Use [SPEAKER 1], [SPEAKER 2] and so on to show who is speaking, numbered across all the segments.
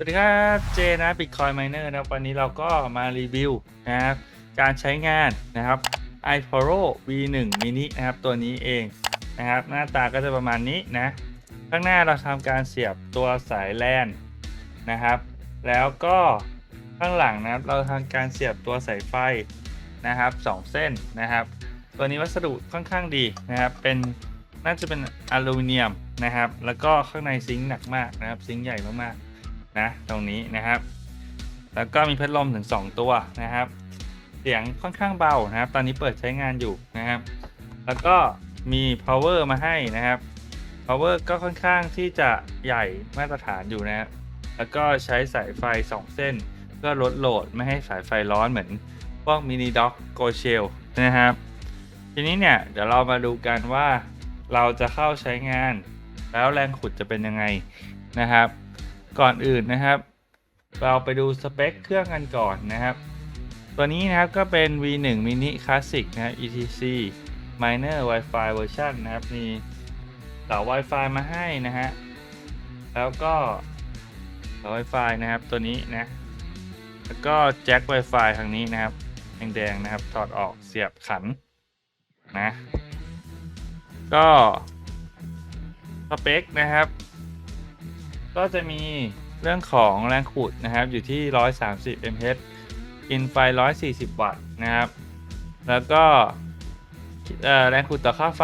[SPEAKER 1] สวัสดีครับเจนะ Bitcoin Miner นะครับวันนี้เราก็มารีวิวนะครับการใช้งานนะครับ i p o r o V1 mini นะครับตัวนี้เองนะครับ หน้าตาก็จะประมาณนี้นะ ข้างหน้าเราทำการเสียบตัวสายแลนนะครับ แล้วก็ข้างหลังนะครับเราทำการเสียบตัวสายไฟนะครับสองเส้นนะครับ ตัวนี้วัสดุค่อนข้างดีนะครับ เป็นน่าจะเป็นอลูมิเนียมนะครับ แล้วก็ข้างในซิงค์หนักมากนะครับ ซิงค์ใหญ่มากๆ นะตรงนี้นะครับ แล้วก็มีพัดลมถึง 2 ตัวนะครับ เสียงค่อนข้างเบานะครับ ตอนนี้เปิดใช้งานอยู่นะครับ แล้วก็มี power มาให้นะครับ power ก็ค่อนข้างที่จะใหญ่มาตรฐานอยู่นะครับแล้วก็ใช้สายไฟ 2 เส้น เพื่อลดโหลดไม่ให้สายไฟร้อนเหมือนพวกมินิด็อกโกเชลนะครับ ทีนี้เนี่ยเดี๋ยวเรามาดูกันว่าเราจะเข้าใช้งาน แล้วแรงขุดจะเป็นยังไงนะครับ ก่อนอื่นนะครับ เราไปดูสเปคเครื่องกันก่อนนะครับ ตัวนี้นะครับก็เป็น V1 Mini Classic นะครับ ETC Minor Wi-Fi Version นะครับ มีเสา Wi-Fi มาให้นะฮะ แล้วก็เสา Wi-Fi นะครับตัวนี้นะ แล้วก็แจ็ค Wi-Fi ทางนี้นะครับแดงๆนะครับ ถอดออกเสียบขันนะ ก็สเปคนะครับ ก็จะมีเรื่องของแรงขุดนะครับอยู่ที่ 130 mH กินไฟ 140 วัตต์นะครับ แล้วก็แรงขุดต่อค่าไฟ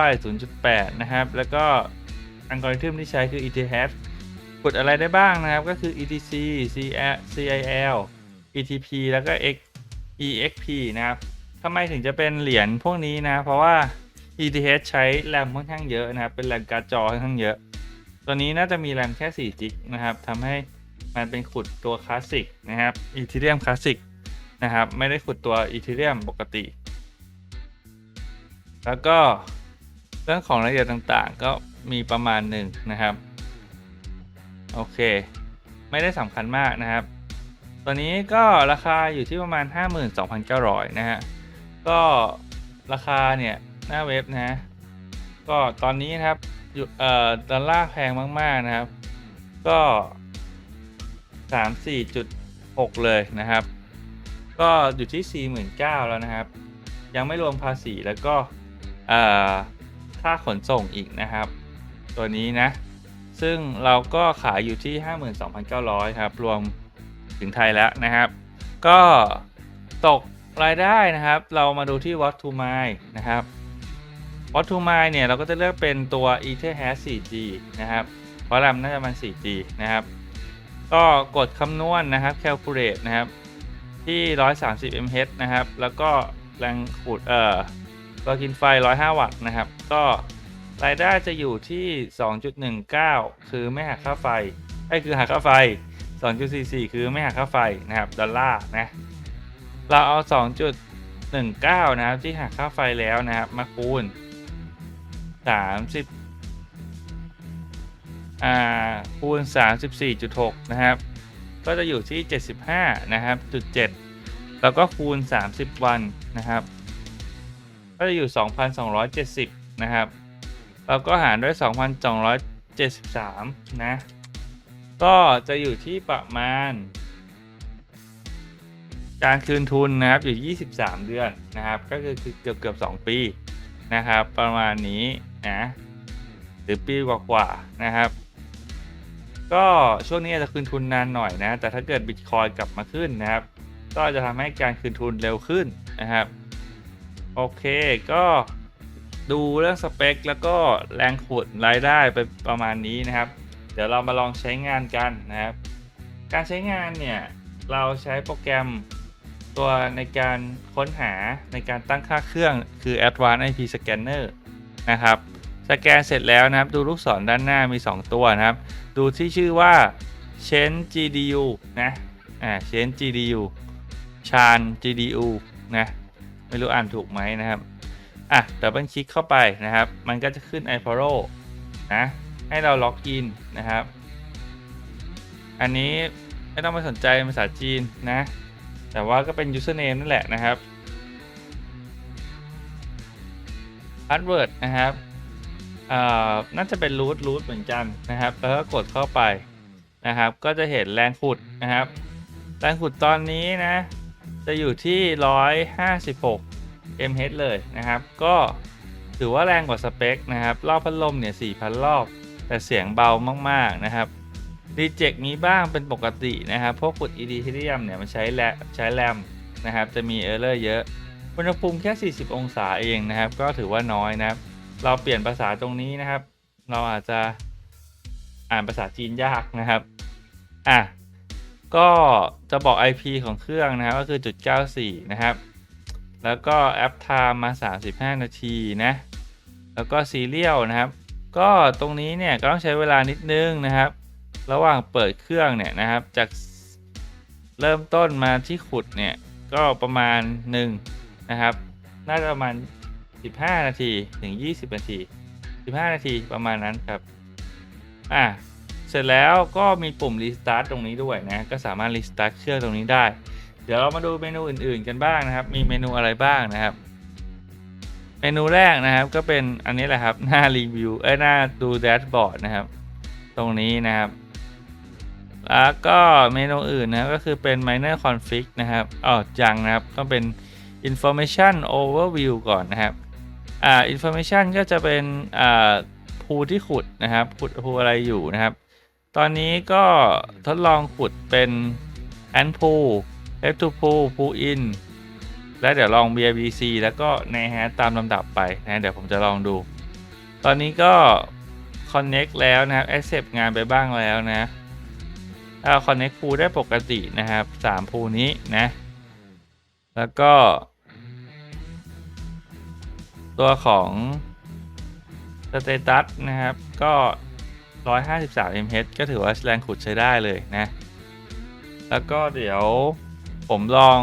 [SPEAKER 1] 0.8 นะครับ แล้วก็อัลกอริทึมที่ใช้คือ ETH ขุดอะไรได้บ้างนะครับ ก็คือ ETC CIL ETP แล้วก็ EXP นะครับทำไมถึงจะเป็นเหรียญพวกนี้นะ เพราะว่า ETH ใช้แรมค่อนข้างเยอะนะครับ เป็นแรมการ์ดจอค่อนข้างเยอะ ตัวนี้น่าจะมีแรมแค่4จิกนะครับทำให้มันเป็นขุดตัวคลาสสิกนะครับอีเทเรียมคลาสสิกนะครับไม่ได้ขุดตัวอีเทเรียมปกติ แล้วก็เรื่องของรายละเอียดต่างๆ ก็มีประมาณหนึ่งนะครับ โอเค ไม่ได้สำคัญมากนะครับ ตัวนี้ก็ราคาอยู่ที่ประมาณ 52,900 นะฮะ ก็ราคาเนี่ย หน้าเว็บนะ ก็ตอนนี้นะครับ เอ่อดอลลาร์แพงมาก ๆ นะครับ ก็34.6เลยนะครับ ก็อยู่ที่49,000แล้วนะครับ ยังไม่รวมภาษีแล้วก็เอ่อค่าขนส่งอีกนะครับ ตัวนี้นะ ซึ่งเราก็ขายอยู่ที่ 52,900 ครับ รวมถึงไทยแล้วนะครับ ก็ตกรายได้นะครับ เรามาดูที่ What to My นะครับ What to My เนี่ยเราก็จะเลือกเป็นตัว Etherhash 4G นะครับเพราะรมน่าจะมัน 4G นะครับ ก็กดคำนวณนะครับ calculate นะครับ ที่ 130 mAh นะครับ แล้วก็แรงขูดเอ่อตัวกินไฟ 105 วัตต์นะครับ ก็รายได้จะอยู่ที่ 2.19 คือไม่หักค่าไฟไอ้คือหักค่าไฟ 2.44 คือไม่หักค่าไฟนะครับ ดอลลาร์นะ เราเอา 2.19 นะครับ ที่หักค่าไฟแล้วนะครับ มาคูณ 30อ่าคูณ34.6นะครับ ก็จะอยู่ที่75นะครับจุด7แล้วก็คูณ30วันนะครับ ก็จะอยู่2,270นสองร้อยเจ็ดสิบนะครับแล้วก็หารด้วย 2,273 นะ ก็จะอยู่ที่ประมาณ การคืนทุนนะครับอยู่ 23 เดือนนะครับ ก็คือเกือบเกือบ 2 ปี นะครับ ประมาณนี้นะหรือปีกว่าๆนะครับ ก็ช่วงนี้อาจจะคืนทุนนานหน่อยนะ แต่ถ้าเกิดบิตคอยกลับมาขึ้นนะครับ ก็จะทำให้การคืนทุนเร็วขึ้นนะครับ โอเคก็ดูเรื่องสเปค แล้วก็แรงขุดรายได้ไปประมาณนี้นะครับ เดี๋ยวเรามาลองใช้งานกันนะครับ การใช้งานเนี่ย เราใช้โปรแกรม ตัวในการค้นหาในการตั้งค่าเครื่องคือ Advanced IP Scanner นะครับ สแกนเสร็จแล้วนะครับ ดูลูกศรด้านหน้ามี 2 ตัวนะครับ ดูที่ชื่อว่า Chen GDU นะอ่า Chen GDU Chan GDU นะไม่รู้อ่านถูกไหมนะครับ อะดับเบิลคลิกเข้าไปนะครับ มันก็จะขึ้น i p o r o นะ ให้เราล็อกอินนะครับ อันนี้ไม่ต้องไปสนใจภาษาจีนนะ แต่ว่าก็เป็น username นั่นแหละนะครับ password นะครับน่าจะเป็น root root เหมือนกันนะครับ แล้วก็กดเข้าไปนะครับ ก็จะเห็นแรงขุดนะครับ แรงขุดตอนนี้นะ จะอยู่ที่ 156 mH เลยนะครับ ก็ถือว่าแรงกว่าสเปคนะครับ รอบพัดลมเนี่ย 4,000 รอบ แต่เสียงเบามาก ๆ นะครับ รีเจ็คมีบ้างเป็นปกตินะครับพวกขุด ED ทีเรียมเนี่ยมันใช้แรใช้แรมนะครับจะมีเออร์เลอร์เยอะอุณหภูมิแค่ 40 องศาเองนะครับ ก็ถือว่าน้อยนะครับ เราเปลี่ยนภาษาตรงนี้นะครับ เราอาจจะอ่านภาษาจีนยากนะครับอะก็จะบอก IP ของเครื่องนะครับก็คือจุด94 นะครับ แล้วก็แอปไทม์มา 35 นาทีนะ แล้วก็ซีเรียลนะครับ ก็ตรงนี้เนี่ยก็ต้องใช้เวลานิดนึงนะครับ ระหว่างเปิดเครื่องเนี่ยนะครับ จากเริ่มต้นมาที่ขุดเนี่ย ก็ประมาณ1นะครับ น่าจะประมาณ 15 นาทีถึง 20 นาที 15 นาทีประมาณนั้นครับ อะเสร็จแล้วก็มีปุ่ม Restart ตรงนี้ด้วยนะ ก็สามารถ Restart เครื่องตรงนี้ได้ เดี๋ยวเรามาดูเมนูอื่น ๆ กันบ้างนะครับ มีเมนูอะไรบ้างนะครับ เมนูแรกนะครับก็เป็นอันนี้แหละครับ หน้ารีวิว เอ้ยหน้าดูแดชบอร์ดนะครับ ตรงนี้นะครับ แล้วก็เมนูอื่นนะก็คือเป็น minor config นะครับอ๋อยังนะครับต้องเป็น information overview ก่อนนะครับอ่า information ก็จะเป็นอ่าภูที่ขุดนะครับขุดภูอะไรอยู่นะครับ ตอนนี้ก็ทดลองขุดเป็น ant pool f to pool pool in และเดี๋ยวลอง BRBC แล้วก็ในฮะตามลำดับไปนะเดี๋ยวผมจะลองดู ตอนนี้ก็ connect แล้วนะครับ accept งานไปบ้างแล้วนะ ถ้า connect pool ได้ปกตินะครับ3 pool นี้นะ แล้วก็ ตัวของ status นะครับ ก็ 153 mH ก็ถือว่าแรงขุดใช้ได้เลยนะ แล้วก็เดี๋ยวผมลอง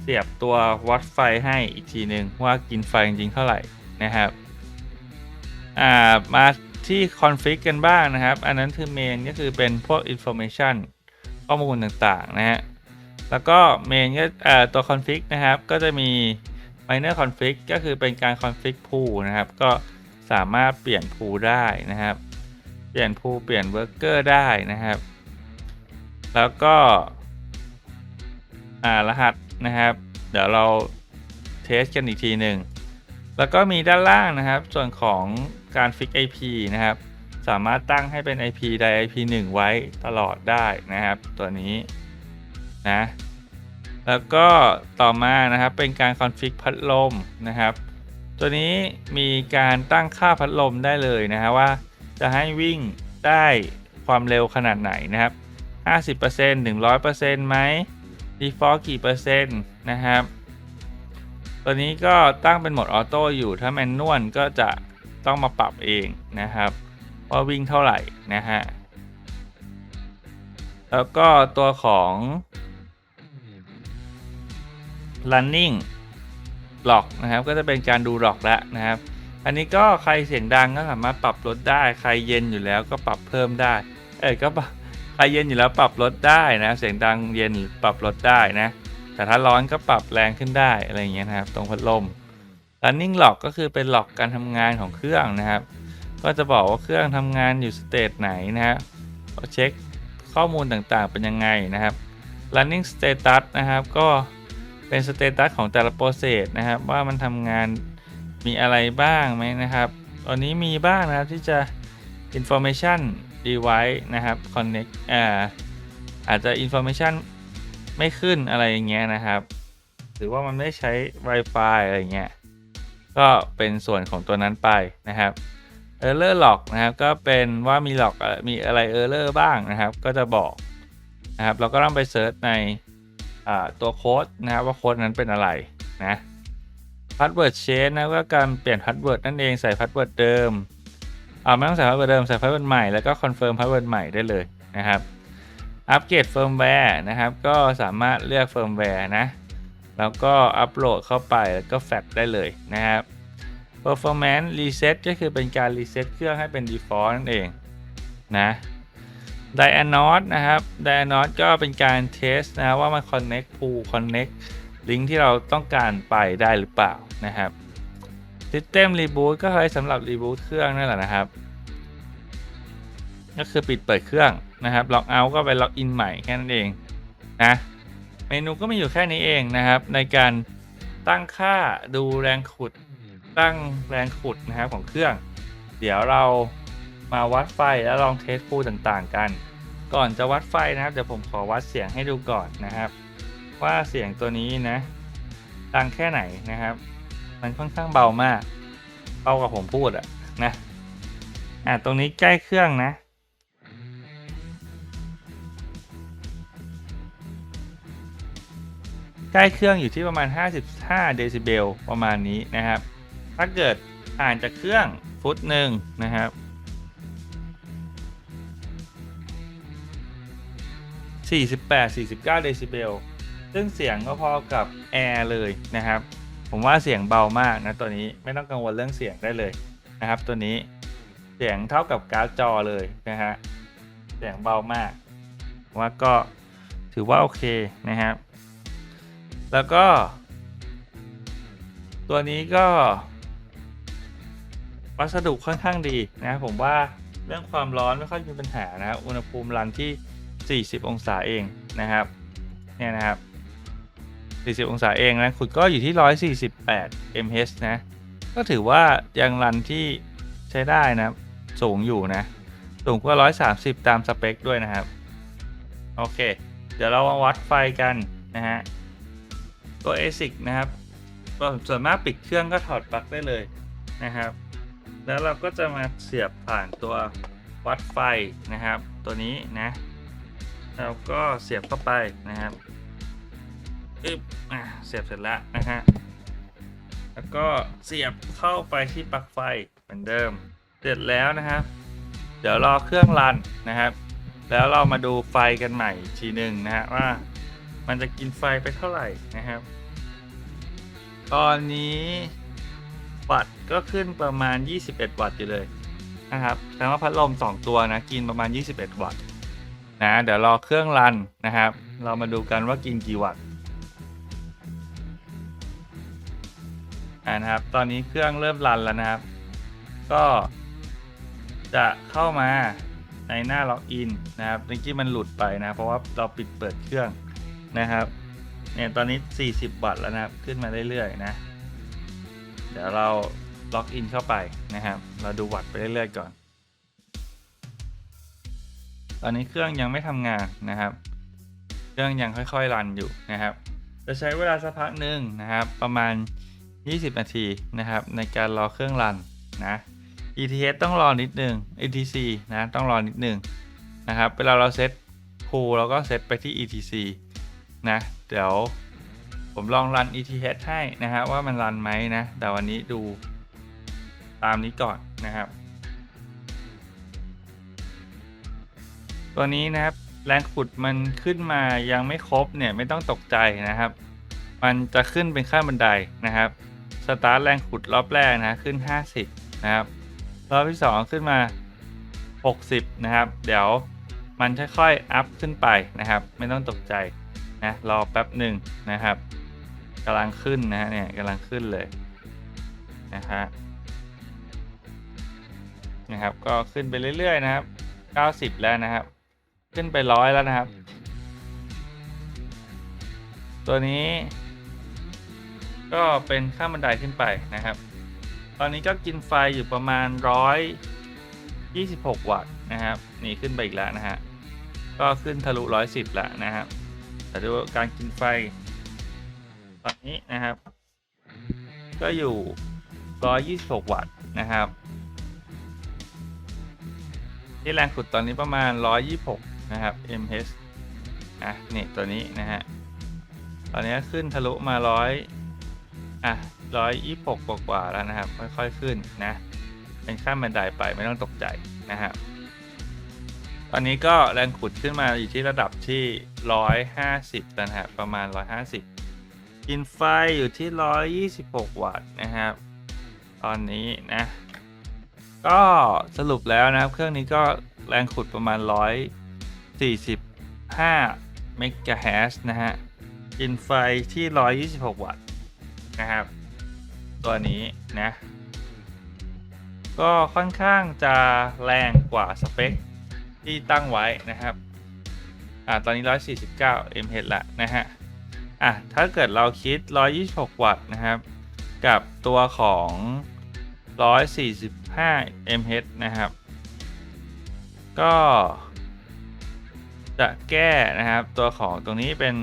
[SPEAKER 1] เสียบตัววัดไฟให้อีกทีหนึ่งว่ากินไฟจริงเท่าไหร่นะครับ อ่ามา ที่ config กันบ้างนะครับ อันนั้นคือ main ก็คือเป็นพวก information ข้อมูลต่างๆนะฮะ แล้วก็ main ก็ตัว config นะครับ ก็จะมี minor config ก็คือเป็นการ config pool นะครับ ก็สามารถเปลี่ยน pool ได้นะครับ เปลี่ยน pool เปลี่ยน worker ได้นะครับ แล้วก็อ่ารหัสนะครับ เดี๋ยวเราเทสกันอีกทีหนึ่ง แล้วก็มีด้านล่างนะครับ ส่วนของ การ fix IP นะครับ สามารถตั้งให้เป็น IP ใด IP 1 ไว้ตลอดได้นะครับ ตัวนี้นะแล้วก็ต่อมานะครับเป็นการ config พัดลมนะครับ ตัวนี้มีการตั้งค่าพัดลมได้เลยนะฮะว่าจะให้วิ่งได้ความเร็วขนาดไหนนะครับ 50% 100%ไหม default กี่เปอร์เซ็นต์นะครับ ตัวนี้ก็ตั้งเป็นโหมดออโต้อยู่ถ้าแมนนวลก็จะ ต้องมาปรับเองนะครับ ว่าวิ่งเท่าไหร่นะฮะ แล้วก็ตัวของ running หลอกนะครับ ก็จะเป็นการดูหลอกแล้วนะครับ อันนี้ก็ใครเสียงดังก็สามารถปรับลดได้ ใครเย็นอยู่แล้วก็ปรับเพิ่มได้ เอ้ยก็ปรับใครเย็นอยู่แล้วปรับลดได้นะ เสียงดังเย็นปรับลดได้นะ แต่ถ้าร้อนก็ปรับแรงขึ้นได้อะไรอย่างเงี้ยนะครับ ตรงพัดลม running lock ก็คือเป็นหลอกการทำงานของเครื่องนะครับ ก็จะบอกว่าเครื่องทำงานอยู่สเตจไหนนะฮะเช็คข้อมูลต่างๆเป็นยังไงนะครับ running status นะครับ ก็เป็นสเตตัสของแต่ละโปรเซสนะครับ ว่ามันทำงานมีอะไรบ้างไหมนะครับ ตอนนี้มีบ้างนะครับที่จะ information device นะครับ connect อ่าอาจจะ information ไม่ขึ้นอะไรอย่างเงี้ยนะครับ หรือว่ามันไม่ใช้ Wi-Fi อะไรเงี้ย ก็เป็นส่วนของตัวนั้นไปนะครับ Error log นะครับ ก็เป็นว่ามี log อะไรมีอะไร Error บ้างนะครับ ก็จะบอกนะครับ เราก็ต้องไปเซิร์ชในตัวโค้ดนะครับว่าโค้ดนั้นเป็นอะไรนะ Password change นะก็การเปลี่ยน Password นั่นเองใส่ Password เดิมอ่าไม่ต้องใส่ Password เดิมใส่ Password ใหม่แล้วก็ Confirm Password ใหม่ได้เลยนะครับอัปเกรดเฟิร์มแวร์นะครับ ก็สามารถเลือกเฟิร์มแวร์นะ แล้วก็อัปโหลดเข้าไปแล้วก็แฟลชได้เลยนะครับ performance reset ก็คือเป็นการ reset เครื่องให้เป็น default นั่นเองนะ diagnose นะครับ diagnose ก็เป็นการ test นะว่ามัน connect pool connect ลิงก์ที่เราต้องการไปได้หรือเปล่านะครับ system reboot ก็ใช้สำหรับ reboot เครื่องนั่นแหละนะครับ ก็คือปิดเปิดเครื่องนะครับ ล็อกเอาก็ไปล็อกอินใหม่แค่นั้นเองนะ เมนูก็มีอยู่แค่นี้เองนะครับ ในการตั้งค่าดูแรงขุด ตั้งแรงขุดนะครับของเครื่อง เดี๋ยวเรามาวัดไฟแล้วลองเทสฟูต่างๆกัน ก่อนจะวัดไฟนะครับเดี๋ยวผมขอวัดเสียงให้ดูก่อนนะครับ ว่าเสียงตัวนี้นะดังแค่ไหนนะครับ มันค่อนข้างเบามากเบากว่าผมพูดอะนะอะตรงนี้ใกล้เครื่องนะ ใกล้เครื่องอยู่ที่ประมาณ 55 เดซิเบลประมาณนี้นะครับ ถ้าเกิดห่างจากเครื่องฟุตหนึ่งนะครับ 48 49 เดซิเบล ซึ่งเสียงก็พอกับแอร์เลยนะครับ ผมว่าเสียงเบามากนะตัวนี้ไม่ต้องกังวลเรื่องเสียงได้เลยนะครับ ตัวนี้เสียงเท่ากับการ์ดจอเลยนะฮะ เสียงเบามาก ว่าก็ถือว่าโอเคนะครับ แล้วก็ ตัวนี้ก็ วัสดุค่อนข้างดีนะผมว่าเรื่องความร้อนไม่ค่อยมีปัญหานะครับอุณหภูมิรันที่ 40 องศาเองนะครับเนี่ยนะครับ 40 องศาเองนะขุดก็อยู่ที่ 148 mH นะก็ถือว่ายังรันที่ใช้ได้นะสูงอยู่นะ สูงกว่า 130 ตามสเปคด้วยนะครับ โอเค เดี๋ยวเรามาวัดไฟกันนะฮะ ตัว ASIC นะครับก็ส่วนมากปิดเครื่องก็ถอดปลั๊กได้เลยนะครับ แล้วเราก็จะมาเสียบผ่านตัววัดไฟนะครับ ตัวนี้นะแล้วก็เสียบเข้าไปนะครับอึบอะเสียบเสร็จแล้วนะฮะแล้วก็เสียบเข้าไปที่ปลั๊กไฟเหมือนเดิม เสร็จแล้วนะครับ เดี๋ยวรอเครื่องรันนะครับ แล้วเรามาดูไฟกันใหม่อีกทีหนึ่งนะฮะว่ามันจะกินไฟไปเท่าไหร่นะครับ ตอนนี้วัตต์ก็ขึ้นประมาณ 21 วัตต์อยู่เลยนะครับแสดงว่าพัดลม 2 ตัวนะกินประมาณ 21 วัตต์นะเดี๋ยวรอเครื่องรันนะครับ เรามาดูกันว่ากินกี่วัตต์นะครับ ตอนนี้เครื่องเริ่มรันแล้วนะครับ ก็จะเข้ามาในหน้าล็อกอินนะครับเมื่อกี้มันหลุดไปนะ เพราะว่าเราปิดเปิดเครื่องนะครับ เนี่ยตอนนี้ 40วัตต์แล้วนะครับ ขึ้นมาเรื่อยๆนะ เดี๋ยวเราล็อกอินเข้าไปนะครับ เราดูวัตต์ไปเรื่อยๆก่อน ตอนนี้เครื่องยังไม่ทำงานนะครับ เครื่องยังค่อยๆรันอยู่นะครับ จะใช้เวลาสักพักหนึ่งนะครับ ประมาณ 20 นาทีนะครับ ในการรอเครื่องรันนะ ETS ต้องรอนิดนึง ETC นะต้องรอนิดนึงนะครับ เวลาเราเซตพูเราก็เซตไปที่ ETC นะ เดี๋ยวผมลองรัน ETH ให้นะฮะว่ามันรันไหมนะ แต่วันนี้ดูตามนี้ก่อนนะครับ ตัวนี้นะครับแรงขุดมันขึ้นมายังไม่ครบเนี่ยไม่ต้องตกใจนะครับ มันจะขึ้นเป็นขั้นบันไดนะครับ สตาร์ทแรงขุดรอบแรกนะขึ้น 50 นะครับ รอบที่ 2 ขึ้นมา 60 นะครับ เดี๋ยวมันค่อยๆอัพขึ้นไปนะครับ ไม่ต้องตกใจ นะรอแป๊บหนึ่งนะครับกำลังขึ้นนะฮะเนี่ยกำลังขึ้นเลยนะฮะนะครับ ก็ขึ้นไปเรื่อยๆ นะครับ 90 แล้วนะครับ ขึ้นไปร้อยแล้วนะครับ ตัวนี้ ก็เป็นข้ามบันไดขึ้นไปนะครับ ตอนนี้ก็กินไฟอยู่ประมาณ126 วัตต์นะครับ นี่ขึ้นไปอีกแล้วนะฮะก็ขึ้นทะลุ 110 แล้วนะครับ แต่ดูการกินไฟ ตอนนี้นะครับ ก็อยู่ 126 วัตต์นะครับ ที่แรงขุดตอนนี้ประมาณ 126 นะครับ mH อะนี่ตัวนี้นะฮะ ตอนนี้ขึ้นทะลุมา 100 อะ 126 กว่าๆแล้วนะครับ ค่อยๆขึ้นนะ เป็นขั้นบันไดไปไม่ต้องตกใจนะครับ ตอนนี้ก็แรงขุดขึ้นมาอยู่ที่ระดับที่ 150นะฮะประมาณ 150 กินไฟอยู่ที่ 126 วัตต์นะครับ ตอนนี้นะ ก็สรุปแล้วนะครับ เครื่องนี้ก็แรงขุดประมาณ 145 เมกะเฮิรตนะฮะ กินไฟที่ 126 วัตต์นะครับ ตัวนี้นะ ก็ค่อนข้างจะแรงกว่าสเปค ที่ตั้งไว้นะครับอ่าตอนนี้ 149 mH ละนะฮะอะถ้าเกิดเราคิด 126 วัตต์นะครับ กับตัวของ 145 mH นะครับ ก็จะแก้นะครับตัวของตรงนี้เป็น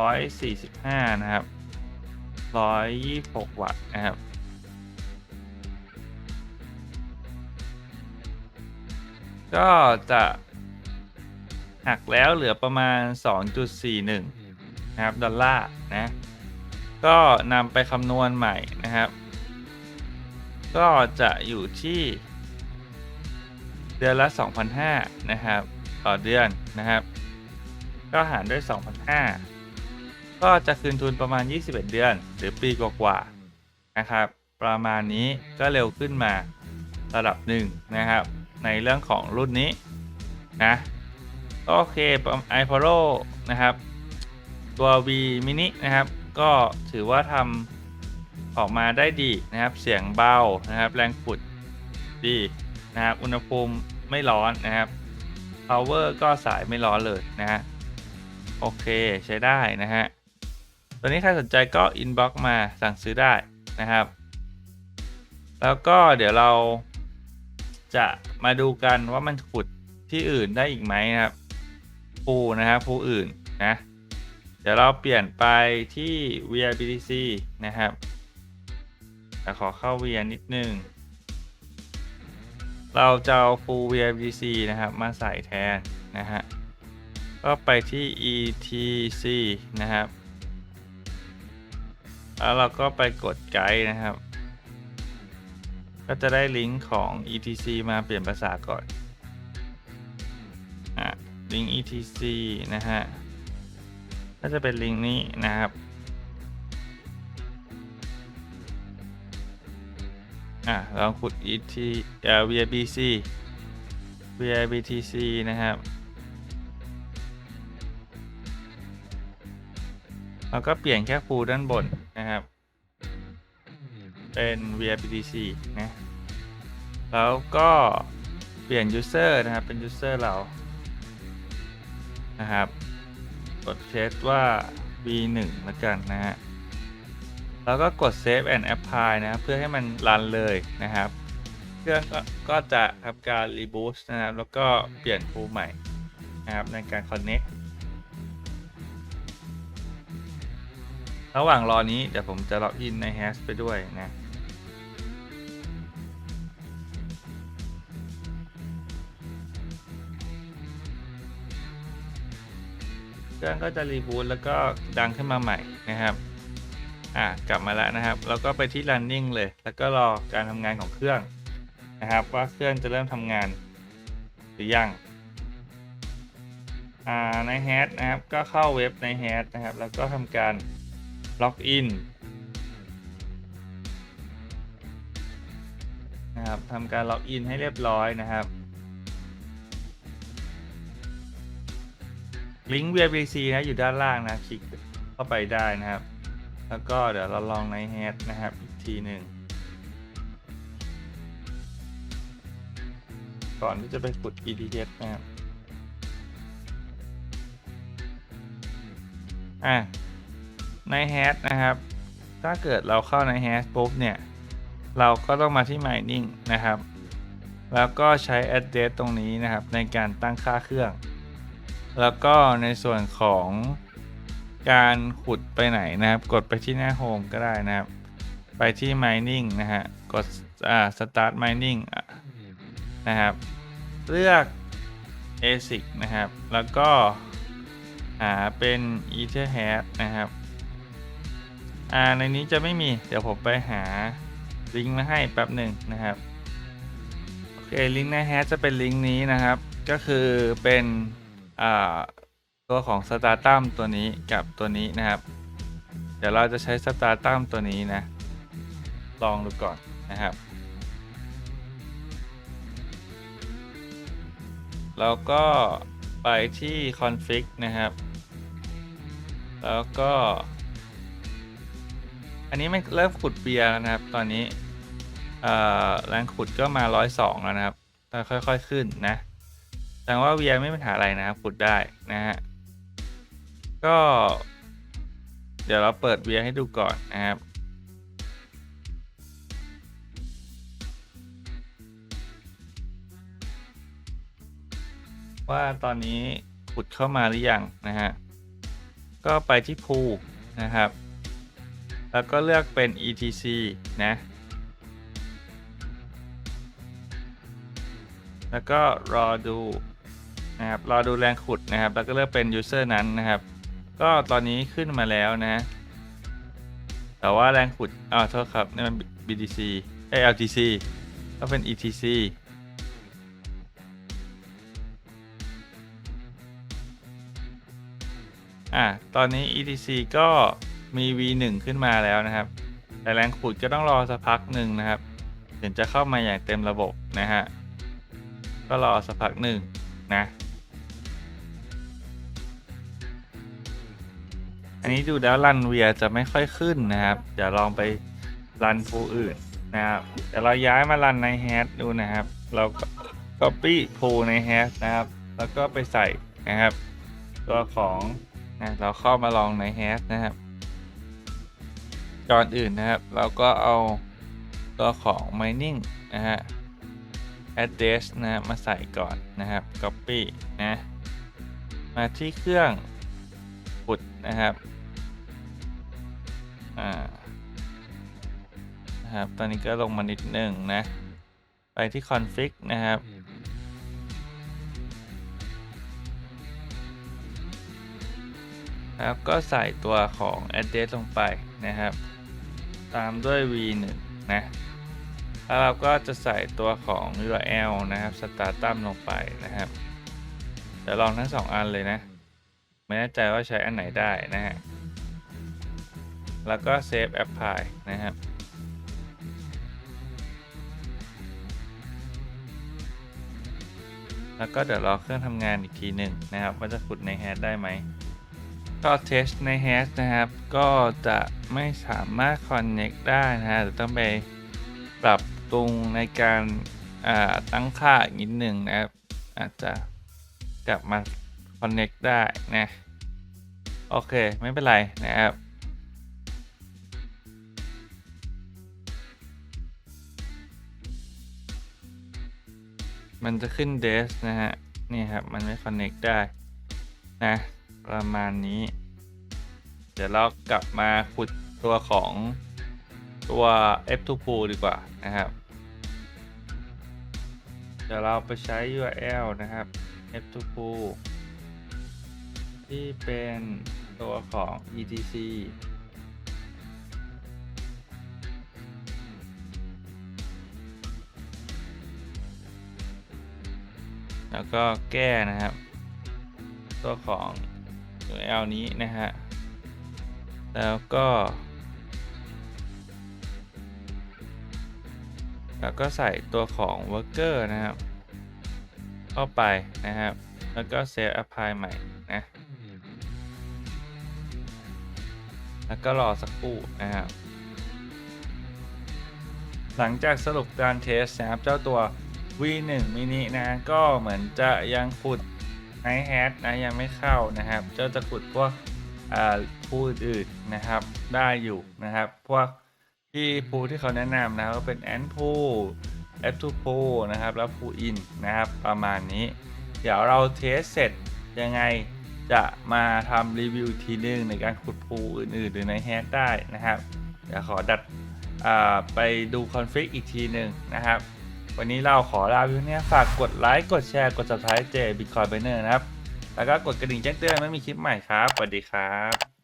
[SPEAKER 1] 145 นะครับ 126 วัตต์นะครับ ก็จะหักแล้วเหลือประมาณ 2.41 นะครับ ดอลลาร์นะ ก็นำไปคำนวณใหม่นะครับ ก็จะอยู่ที่เดือนละ 2,500 นะครับ ต่อเดือนนะครับ ก็หารด้วย 2,500 ก็จะคืนทุนประมาณ 21 เดือน หรือปีกว่าๆนะครับ ประมาณนี้ก็เร็วขึ้นมาระดับหนึ่งนะครับ ในเรื่องของรุ่นนี้นะโอเค i p o l o นะครับ ตัว V mini นะครับ ก็ถือว่าทำออกมาได้ดีนะครับ เสียงเบานะครับ แรงขุดดีนะครับ อุณหภูมิไม่ร้อนนะครับ power ก็สายไม่ร้อนเลยนะฮะ โอเคใช้ได้นะฮะ ตัวนี้ใครสนใจก็ inbox มาสั่งซื้อได้นะครับ แล้วก็เดี๋ยวเราจะ มาดูกันว่ามันขุดที่อื่นได้อีกไหมนะครับภูนะครับภูอื่นนะ เดี๋ยวเราเปลี่ยนไปที่ VIBTC นะครับแต่ขอเข้า VIA นิดนึง เราจะเอา full VIBTC นะครับ มาใส่แทนนะฮะ ก็ไปที่ ETC นะครับ แล้วเราก็ไปกดไกด์นะครับ ก็จะได้ลิงก์ของ ETC มาเปลี่ยนภาษาก่อนอะลิงก์ ETC นะฮะ ก็จะเป็นลิงก์นี้นะครับอะลองขุด ET เอ่อ VIBC VIBTC นะครับเราก็เปลี่ยนแค่ฟูด้านบนนะครับ เป็น VIPTC นะ แล้วก็เปลี่ยน user นะครับ เป็น user เรา นะครับ กดเทสว่า v1 แล้วกันนะฮะ แล้วก็กด save and apply นะครับเพื่อให้มันรันเลยนะครับ เครื่องก็ก็จะทำการ reboot นะครับ แล้วก็เปลี่ยนฟูใหม่นะครับในการ connect ระหว่างรอนี้เดี๋ยวผมจะล็อกอินใน Hash ไปด้วยนะ เครื่องก็จะรีบูตแล้วก็ดังขึ้นมาใหม่นะครับอะกลับมาแล้วนะครับ แล้วก็ไปที่ running เลย แล้วก็รอการทำงานของเครื่องนะครับ ว่าเครื่องจะเริ่มทำงาน หรือยังอ่าใน Hash นะครับ ก็เข้าเว็บใน Hash นะครับ แล้วก็ทำการล็อกอินนะครับทำการล็อกอินให้เรียบร้อยนะครับ ลิงก์ VPC นะอยู่ด้านล่างนะคลิกเข้าไปได้นะครับ แล้วก็เดี๋ยวเราลองใน h ฮ d นะครับอีกทีหนึ่งก่อนที่จะไปกด ETH นะครับอะใน Hash นะครับ ถ้าเกิดเราเข้าใน Hash ปุ๊บเนี่ย เราก็ต้องมาที่ Mining นะครับ แล้วก็ใช้ address ตรงนี้นะครับในการตั้งค่าเครื่อง แล้วก็ในส่วนของการขุดไปไหนนะครับ กดไปที่หน้า Home ก็ได้นะครับ ไปที่ Mining นะฮะ กดอ่า Start Mining นะครับ เลือก ASIC นะครับ แล้วก็หาเป็น Etherhash นะครับอ่าในนี้จะไม่มีเดี๋ยวผมไปหาลิงก์มาให้แป๊บหนึ่งนะครับโอเคลิงก์ในแฮชจะเป็นลิงก์นี้นะครับ ก็คือเป็น ตัวของ s t a r t u m ตัวนี้กับตัวนี้นะครับ เดี๋ยวเราจะใช้ s t a r t u m ตัวนี้นะ ลองดูก่อนนะครับ แล้วก็ไปที่ config นะครับ แล้วก็ อันนี้ไม่เริ่มขุดเบียร์แล้วนะครับ ตอนนี้แรงขุดก็มา 102 แล้วนะครับแต่ค่อยๆขึ้นนะ ดงว่าเวียไม่มีปัญหาอะไรนะครับขุดได้นะฮะ ก็ เดี๋ยวเราเปิดเวียให้ดูก่อนนะครับ ว่าตอนนี้ขุดเข้ามาหรือยังนะฮะ ก็ไปที่ pool นะครับ แล้วก็เลือกเป็น etc นะแล้วก็รอดู นะครับรอดูแรงขุดนะครับ แล้วก็เลือกเป็น user นั้นนะครับ ก็ตอนนี้ขึ้นมาแล้วนะ แต่ว่าแรงขุดอ่าโทษครับนี่มัน BTC เอ LTC ก็เป็น ETC อะตอนนี้ ETC ก็มี V1 ขึ้นมาแล้วนะครับ แต่แรงขุดก็ต้องรอสักพักหนึ่งนะครับ ถึงจะเข้ามาอย่างเต็มระบบนะฮะ ก็รอสักพักหนึ่งนะ อันนี้ดูแล้วรันเวียจะไม่ค่อยขึ้นนะครับ เดี๋ยวลองไปรันฟูอื่นนะครับเดี๋ยวเราย้ายมารันในแฮชดูนะครับ เราก็ copy พูในแฮชนะครับ แล้วก็ไปใส่นะครับ ตัวของนะเราเข้ามาลองในแฮชนะครับก่อนอื่นนะครับ เราก็เอาตัวของ mining นะฮะ address นะมาใส่ก่อนนะครับ copy นะ มาที่เครื่อง นะครับอ่านะครับตอนนี้ก็ลงมานิดหนึ่งนะ ไปที่ config นะครับแล้วก็ใส่ตัวของ address ลงไปนะครับ ตามด้วย v1 นะแล้วเราก็จะใส่ตัวของ URL นะครับ startum ลงไปนะครับ เดี๋ยวลองทั้งสองอันเลยนะ ไม่แน่ใจว่าใช้อันไหนได้นะฮะ แล้วก็ save apply นะครับแล้วก็เดี๋ยวรอเครื่องทำงานอีกทีหนึ่งนะครับ ว่าจะขุดในแฮชได้ไหมก็เทสในแฮชนะครับ ก็จะไม่สามารถ connect ได้นะฮะจะต้องไปปรับปรุงในการตั้งค่าอีกนิดหนึ่งนะครับ อาจจะกลับมา connect ได้นะ โอเค ไม่เป็นไรนะครับมันจะขึ้นเดสนะฮะ นี่ครับ มันไม่ connect ได้ นะ ประมาณนี้ เดี๋ยวเรากลับมาขุดตัวของตัว F2 Pool ดีกว่านะครับ เดี๋ยวเราไปใช้ URL นะครับ F2 Pool ที่เป็นตัวของ etc แล้วก็แก้นะครับ ตัวของ URL นี้นะฮะ แล้วก็ แล้วก็ใส่ตัวของ worker นะครับ เข้าไปนะครับ แล้วก็ save apply ใหม่นะ แล้วก็รอสักครู่นะครับหลังจากสรุปการเทสนะครับเจ้าตัว V1 mini นะก็เหมือนจะยังขุดในแฮชนะยังไม่เข้านะครับ เจ้าจะขุดพวกอ่าพูอื่นนะครับได้อยู่นะครับ พวกที่พูที่เขาแนะนำนะก็เป็น a n t p o F2 p o นะครับ แล้ว p o in นะครับ ประมาณนี้ เดี๋ยวเราเทสเสร็จยังไง จะมาทำรีวิวอีกทีนึงในการขุดพูอื่นๆ หรือในแฮชได้นะครับเดี๋ยวขอดัดไปดูคอนฟิกอีกทีหนึ่งนะครับ วันนี้เราขอลาไปเพียงเนี้ยฝากกดไลค์กดแชร์กด subscribe เจ Bitcoin Miner นะครับ แล้วก็กดกระดิ่งแจ้งเตือนไม่มีคลิปใหม่ครับสวัสดีครับ